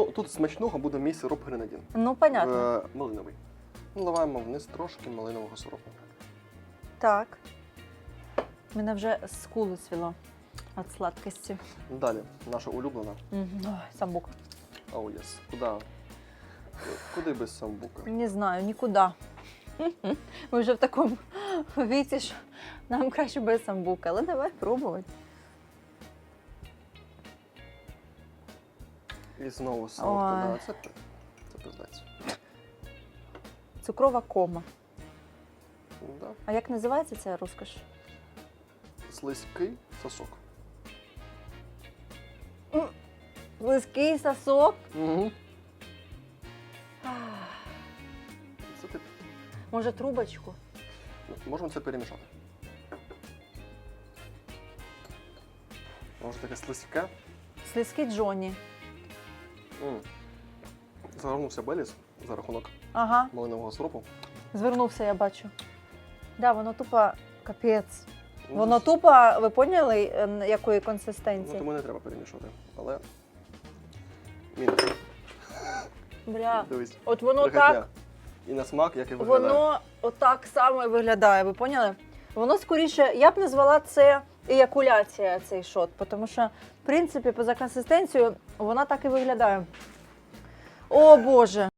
Ну, тут смачного буде мій сироп гренадін. Ну, понятно. Е, малиновий. Наливаємо вниз трошки малинового сиропу. Так. Мене вже скулу свіло від сладкості. Далі, наша улюблена. Ой, самбук. Оу, єс. Куди? Куди без самбука? Не знаю, нікуди. Ми вже в такому віці, що нам краще без самбука, але давай пробувати. І знову солодко. Ой. Да, це, це пиздець. Цукрова кома. Да. А як називається ця розкош? Слизький сосок. Близький сосок. Угу. Це ти Може, трубочку? Можемо це перемішати. Може таке слизьке. Слизький Джонні. Загорнувся Беліс за рахунок Ага, малинового сиропу. звернувся, я бачу. Да, воно тупо капець. Ну, Воно це- тупо, ви поняли, е, якої Ну, консистенції? тому не треба перемішувати. Але. Мінус. Бля. Дивись. От воно брехня. так, І на смак, як і виглядає. воно отак само і виглядає, ви поняли? Воно скоріше, я б назвала це еякуляція, цей шот, тому що, в принципі, поза консистенцією вона так і виглядає. О Боже!